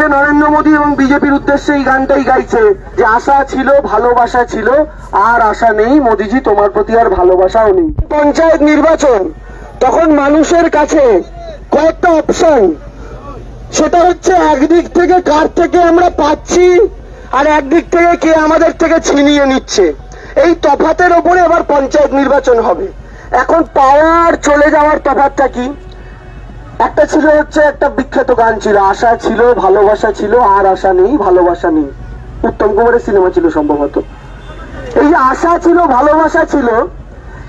লোকে নরেন্দ্র মোদী এবং বিজেপির উদ্দেশ্যে এই গানটাই গাইছে। যে আশা ছিল, ভালোবাসা ছিল, আর আশা নেই। মোদিজি, তোমার প্রতি আর ভালোবাসাও নেই। পঞ্চায়েত নির্বাচন, তখন মানুষের কাছে কয়েকটা অপশন সেটা হচ্ছে একদিক থেকে কার থেকে আমরা পাচ্ছি, আর একদিক থেকে কে আমাদের থেকে ছিনিয়ে নিচ্ছে। এই তফাতের ওপরে এবার পঞ্চায়েত নির্বাচন হবে। এখন পাওয়ার চলে যাওয়ার তফাতটা কি? একটা ছিল হচ্ছে একটা বিখ্যাত গান ছিল, আশা ছিল, ভালোবাসা ছিল, আর আশা নেই, ভালোবাসা নেই। উত্তম কুমারের সিনেমা ছিল সম্ভবত। এই যে আশা ছিল, ভালোবাসা ছিল,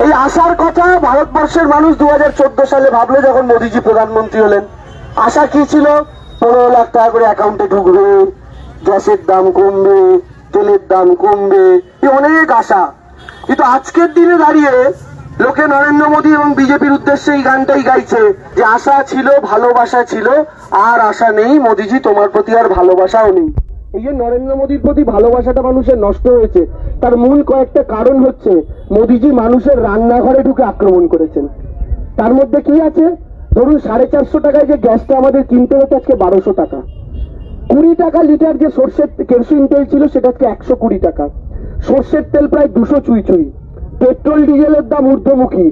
এই আশার কথা ভারতবর্ষের মানুষ দু হাজার চোদ্দ সালে ভাবলো যখন মোদীজি প্রধানমন্ত্রী হলেন। আশা কি ছিল? পনেরো লাখ টাকা করে অ্যাকাউন্টে ঢুকবে, গ্যাসের দাম কমবে, তেলের দাম কমবে অনেক আশা। কিন্তু আজকের দিনে দাঁড়িয়ে লোকে নরেন্দ্র মোদী এবং বিজেপির উদ্দেশ্যে এই গানটাই গাইছে যে আশা ছিল, ভালোবাসা ছিল, আর আশা নেই, মোদিজি, তোমার প্রতি আর ভালোবাসাও নেই। এই যে নরেন্দ্র মোদীর প্রতি ভালোবাসাটা মানুষের নষ্ট হয়েছে, তার মূল কয়েকটা কারণ হচ্ছে, মোদিজি মানুষের রান্নাঘরে ঢুকে আক্রমণ করেছেন। তার মধ্যে কি আছে? ধরুন সাড়ে চারশো টাকায় যে গ্যাসটা আমাদের কিনতে হতো আজকে বারোশো টাকা। কুড়ি টাকা লিটার যে সর্ষের কেরোসিন তেল ছিল, সেটা আজকে একশো কুড়ি টাকা। সর্ষের তেল প্রায় দুশো চুই চুই। পেট্রোল ডিজেলের দাম ঊর্ধ্বমুখী।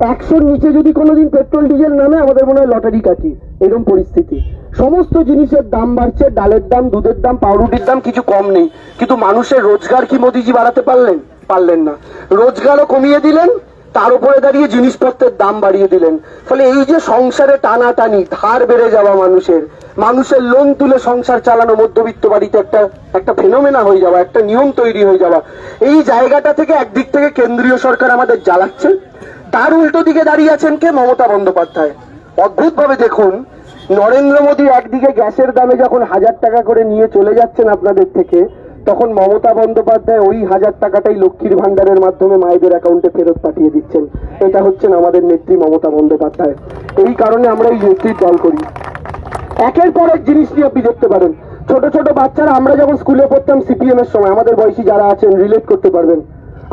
একশোর নিচে যদি কোনোদিন পেট্রোল ডিজেল নামে, আমাদের মনে হয় লটারি কাটি। এরকম পরিস্থিতি। সমস্ত জিনিসের দাম বাড়ছে, ডালের দাম, দুধের দাম, পাউরুটির দাম কিছু কম নেই। কিন্তু মানুষের রোজগার কি মোদিজি বাড়াতে পারলেন? পারলেন না। রোজগারও কমিয়ে দিলেন, তার উপরে দাঁড়িয়ে জিনিসপত্রের দাম বাড়িয়ে দিলেন। ফলে এই যে সংসারে টানাটানি, ধার বেড়ে যাওয়া মানুষের মানুষের লোন তুলে সংসার চালানো মধ্যবিত্ত বাড়িতে একটা একটা ফেনোমেনা হয়ে যাওয়া, একটা নিয়ম তৈরি হয়ে যাওয়া। এই জায়গাটা থেকে একদিক থেকে কেন্দ্রীয় সরকার আমাদের জ্বালাচ্ছে। তার উল্টো দিকে দাঁড়িয়ে আছেন কে? মমতা বন্দ্যোপাধ্যায়। অদ্ভুত ভাবে দেখুন, নরেন্দ্র মোদী একদিকে গ্যাসের দামে যখন হাজার টাকা করে নিয়ে চলে যাচ্ছেন আপনাদের থেকে, তখন মমতা বন্দ্যোপাধ্যায় ওই হাজার টাকাটাই লক্ষ্মীর ভান্ডারের মাধ্যমে মায়েদের অ্যাকাউন্টে ফেরত পাঠিয়ে দিচ্ছেন। এটা হচ্ছেন আমাদের নেত্রী মমতা বন্দ্যোপাধ্যায়। এই কারণে আমরা এই নেত্রীর দল করি। একের পর এক জিনিস নিয়ে আপনি দেখতে পারেন। ছোট ছোট বাচ্চারা, আমরা যখন স্কুলে পড়তাম সিপিএম এর সময়, আমাদের বয়সী যারা আছেন রিলেট করতে পারবেন।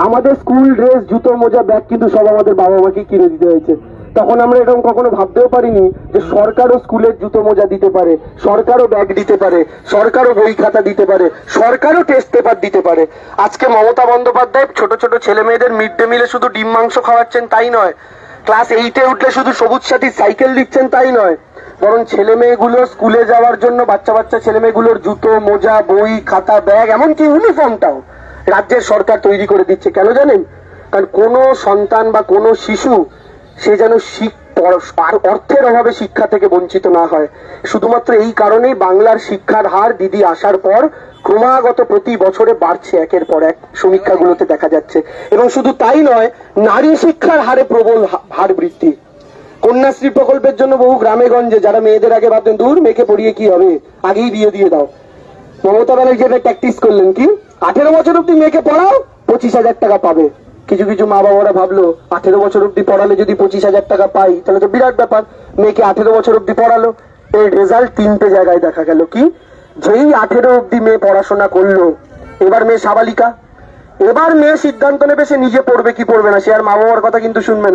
আমাদের স্কুল ড্রেস জুতো মোজা ব্যাগ কিন্তু সব আমাদের বাবা মাকে কিনে দিতে হয়েছে। তখন আমরা এরকম কখনো ভাবতেও পারিনি যে সরকারও স্কুলের জুতো মোজা দিতে পারে, সরকারও ব্যাগ দিতে পারে, সরকারও বই খাতা দিতে পারে, সরকারও টেস্ট পেপার দিতে পারে। আজকে মমতা বন্দ্যোপাধ্যায় ছোট ছোট ছেলে মেয়েদের মিড ডে মিলে শুধু ডিম মাংস খাওয়াচ্ছেন, তাই নয়। ক্লাস এইটে উঠলে শুধু সবুজ সাথী সাইকেল দিচ্ছেন, তাই নয়। বরং ছেলে মেয়েগুলো স্কুলে যাওয়ার জন্য বাচ্চা বাচ্চা ছেলে মেয়েগুলোর জুতো, মোজা, বই, খাতা, ব্যাগ, এমনকি ইউনিফর্মটাও রাজ্যের সরকার তৈরি করে দিচ্ছে। কেন জানেন? কারণ কোনো সন্তান বা কোনো শিশু, সে যেন অর্থের অভাবে শিক্ষা থেকে বঞ্চিত না হয়। শুধুমাত্র এই কারণেই বাংলার শিক্ষার হার দিদি আসার পর ক্রমাগত প্রতি বছরে বাড়ছে, একের পর এক সমীক্ষাগুলোতে দেখা যাচ্ছে। এবং শুধু তাই নয়, নারী শিক্ষার হারে প্রবল হার বৃদ্ধি। কন্যাশ্রী প্রকল্পের জন্য বহু গ্রামে গঞ্জে যারা মেয়েদের আগে ভাবতেন, দূর মেয়েকে পড়িয়ে কি হবে? আগেই বিয়ে দিয়ে দাও। মমতা ব্যানার্জি এটা প্র্যাকটিস করলেন কি? আঠেরো বছর অব্দি মেয়েকে পড়াও, পঁচিশ হাজার টাকা পাবে। কিছু কিছু মা বাবারা ভাবলো, আঠেরো বছর অব্দি পড়ালে যদি পঁচিশ হাজার টাকা পাই, তাহলে তো বিরাট ব্যাপার, মেয়েকে আঠেরো বছর অব্দি পড়ালো। এর রেজাল্ট তিনটে জায়গায় দেখা গেল কি? যেই আঠেরো অব্দি মেয়ে পড়াশোনা করল, এবার মেয়ে সাবালিকা। এবার মেয়ে সিদ্ধান্ত নেবে সে নিজে পড়বে কি পড়বে না, সে আর মা বাবার কথা কিন্তু শুনবে না।